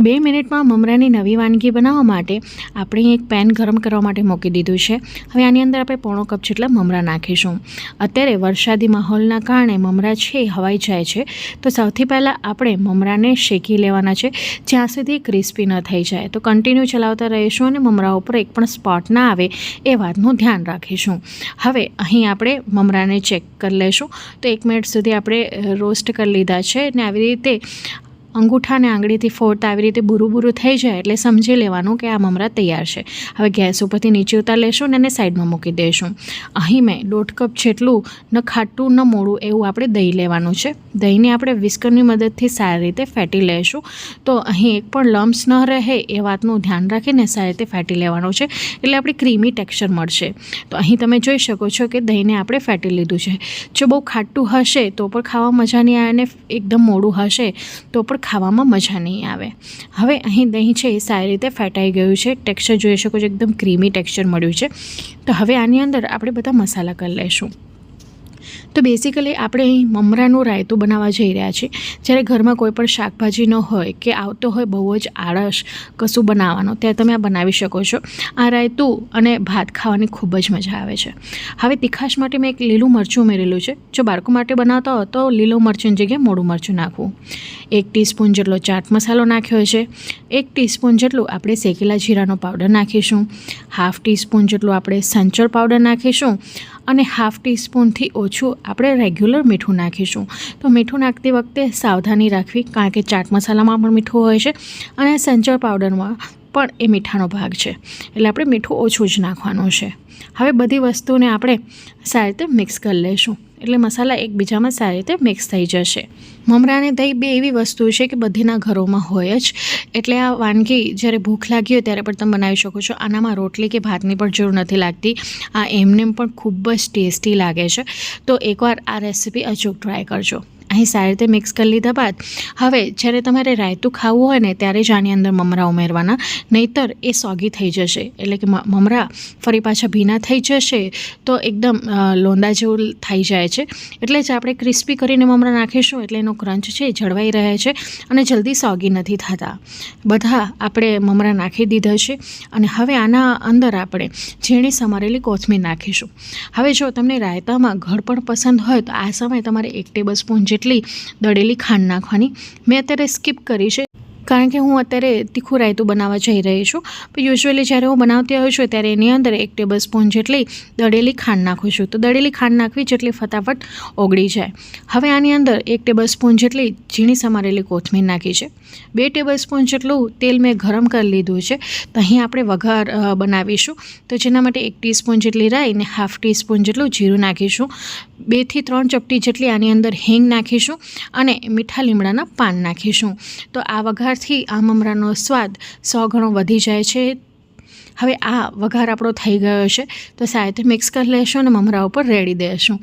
બે મિનિટમાં મમરાની નવી વાનગી બનાવવા માટે આપણે એક પેન ગરમ કરવા માટે મૂકી દીધું છે. હવે આની અંદર આપણે પોણો કપ જેટલા મમરા નાખીશું. અત્યારે વરસાદી માહોલના કારણે મમરા છે હવાઈ જાય છે. તો સૌથી પહેલાં આપણે મમરાને શેકી લેવાના છે. જ્યાં સુધી ક્રિસ્પી ન થઈ જાય. તો કન્ટિન્યુ ચલાવતા રહીશું અને મમરા ઉપર એક પણ સ્પોટ ના આવે એ વાતનું ધ્યાન રાખીશું. હવે અહીં આપણે મમરાને ચેક કરી લઈશું. તો એક મિનિટ સુધી આપણે રોસ્ટ કરી લીધા છે. અને આવી રીતે અંગૂઠા અને આંગળીથી ફોડતા આવી રીતે બુરું બુરું થઈ જાય એટલે સમજી લેવાનું કે આ મમરા તૈયાર છે. હવે ગેસ ઉપરથી નીચે ઉતાર લેશું ને એને સાઈડમાં મૂકી દઈશું અહીં મેં દોઢ કપ જેટલું ન ખાટું ન મોડું એવું આપણે દહીં લેવાનું છે. દહીંને આપણે વિસ્કરની મદદથી સારી રીતે ફેટી લઈશું તો અહીં એક પણ લમ્સ ન રહે એ વાતનું ધ્યાન રાખીને સારી રીતે ફેટી લેવાનું છે એટલે આપણે ક્રીમી ટેક્સચર મળશે. તો અહીં તમે જોઈ શકો છો કે દહીંને આપણે ફેટી લીધું છે. જો બહુ ખાટું હશે તો પણ ખાવા મજા નહીં આવે અને એકદમ મોડું હશે તો પણ ખાવામાં મજા નહીં આવે. હવે અહીં દહીં છે એ સારી રીતે ફેટાઈ ગયું છે. ટેક્સચર જોઈ શકો છો, એકદમ ક્રીમી ટેક્સચર મળ્યું છે. તો હવે આની અંદર આપણે બધા મસાલા કરી લઈશું. તો બેસિકલી આપણે અહીં મમરાનું રાયતું બનાવવા જઈ રહ્યા છીએ. જ્યારે ઘરમાં કોઈ પણ શાકભાજી ન હોય કે આવતો હોય બહુ જ આળસ કશું બનાવવાનું, ત્યારે તમે આ બનાવી શકો છો. આ રાયતું અને ભાત ખાવાની ખૂબ જ મજા આવે છે. હવે તીખાશ માટે મેં એક લીલું મરચું ઉમેરેલું છે. જો બાળકો માટે બનાવતા હો તો લીલું મરચું જગ્યાએ મોડું મરચું નાખવું. એક ટીસ્પૂન જેટલો ચાટ મસાલો નાખ્યો છે. એક ટીસ્પૂન જેટલું આપણે શેકેલા જીરાનો પાવડર નાખીશું. હાફ ટીસ્પૂન જેટલું આપણે સંચળ પાવડર નાખીશું. અને હાફ ટીસ્પૂનથી ઓછું આપણે રેગ્યુલર મીઠું નાખીશું. તો મીઠું નાખતી વખતે સાવધાની રાખવી, કારણ કે ચાટ મસાલામાં પણ મીઠું હોય છે. અને સંચળ પાવડરમાં પણ એ મીઠાનો ભાગ છે. એટલે આપણે મીઠું ઓછું જ નાખવાનું છે. હવે બધી વસ્તુને આપણે સારી રીતે મિક્સ કરી લઈશું. એટલે મસાલા એકબીજામાં સારી રીતે મિક્સ થઈ જશે. મમરા અને દહીં બે એવી વસ્તુ છે કે બધીના ઘરોમાં હોય જ. એટલે આ વાનગી જ્યારે ભૂખ લાગી હોય ત્યારે પણ તમે બનાવી શકો છો. આનામાં રોટલી કે ભાતની પણ જરૂર નથી લાગતી. આ એમને પણ ખૂબ જ ટેસ્ટી લાગે છે. તો એકવાર આ રેસીપી અચૂક ટ્રાય કરજો. અહીં સારી રીતે મિક્સ કરી લીધા બાદ, હવે જ્યારે તમારે રાયતું ખાવું હોય ને, ત્યારે જ આની અંદર મમરા ઉમેરવાના, નહીતર એ સોગી થઈ જશે. એટલે કે મમરા ફરી પાછા ભીના થઈ જશે, તો એકદમ લોંદા જેવું થઈ જાય છે. એટલે જ આપણે ક્રિસ્પી કરીને મમરા નાખીશું, એટલે એનો ક્રંચ છે એ જળવાઈ રહે છે અને જલ્દી સોગી નથી થતા. બધા આપણે મમરા નાખી દીધા છે અને હવે આના અંદર આપણે ઝીણી સમારેલી કોથમીર નાખીશું. હવે જો તમને રાયતામાં ઘર પણ પસંદ હોય, તો આ સમયે તમારે એક ટેબલ સ્પૂન જેટલી દળેલી ખાંડ નાખવાની. મેં અત્યારે સ્કીપ કરી છે. કારણ કે હું અત્યારે તીખું રાયતું બનાવવા જઈ રહી છું. પણ યુઝ્યુઅલી જ્યારે હું બનાવતી હોઉં છું ત્યારે એની અંદર એક ટેબલ સ્પૂન જેટલી દળેલી ખાંડ નાખું છું. તો દળેલી ખાંડ નાખવી જેટલી ફટાફટ ઓગળી જાય. હવે આની અંદર એક ટેબલ સ્પૂન જેટલી ઝીણી સમારેલી કોથમીર નાખી છે. બે ટેબલ સ્પૂન જેટલું તેલ મેં ગરમ કરી લીધું છે. તો અહીં આપણે વઘાર બનાવીશું. તો જેના માટે એક ટીસ્પૂન જેટલી રાઈ અને હાફ ટીસ્પૂન જેટલું જીરું નાખીશું. બેથી ત્રણ ચપટી જેટલી આની અંદર હિંગ નાખીશું અને મીઠા લીમડાના પાન નાખીશું. તો આ વઘારથી આ મમરાનો સ્વાદ સો ગણો વધી જાય છે. હવે આ વઘાર આપણો થઈ ગયો છે. તો સાથે મિક્સ કરી લેશું અને મમરા ઉપર રેડી દઈશું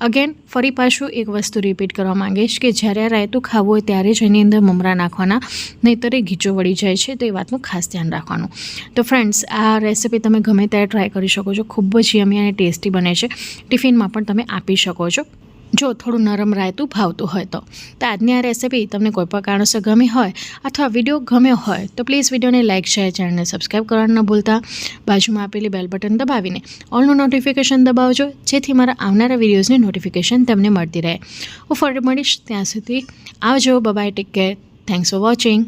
અગેન ફરી પાછું એક વસ્તુ રિપીટ કરવા માંગીશ કે જ્યારે રાયતું ખાવું હોય ત્યારે જ એની અંદર મમરા નાખવાના, નહીંતર એ ઘીચો વળી જાય છે. તો એ વાતનું ખાસ ધ્યાન રાખવાનું. તો ફ્રેન્ડ્સ આ રેસિપી તમે ગમે ત્યારે ટ્રાય કરી શકો છો. ખૂબ જ યમી અને ટેસ્ટી બને છે. ટિફિનમાં પણ તમે આપી શકો છો. જો થોડું નરમ રાયતું ભાવતું હોય તો. તો આજની આ રેસીપી તમને કોઈ પણ કારણોસર ગમી હોય અથવા વીડિયો ગમ્યો હોય તો પ્લીઝ વિડીયોને લાઇક શેર ચેનલને સબસ્ક્રાઈબ કરવાનું ન ભૂલતા. બાજુમાં આપેલી બેલ બટન દબાવીને ઓલનું નોટિફિકેશન દબાવજો, જેથી મારા આવનારા વિડીયોઝની નોટિફિકેશન તમને મળતી રહે. હું ફરી મળીશ ત્યાં સુધી. આવજો. Bye bye take care thanks for watching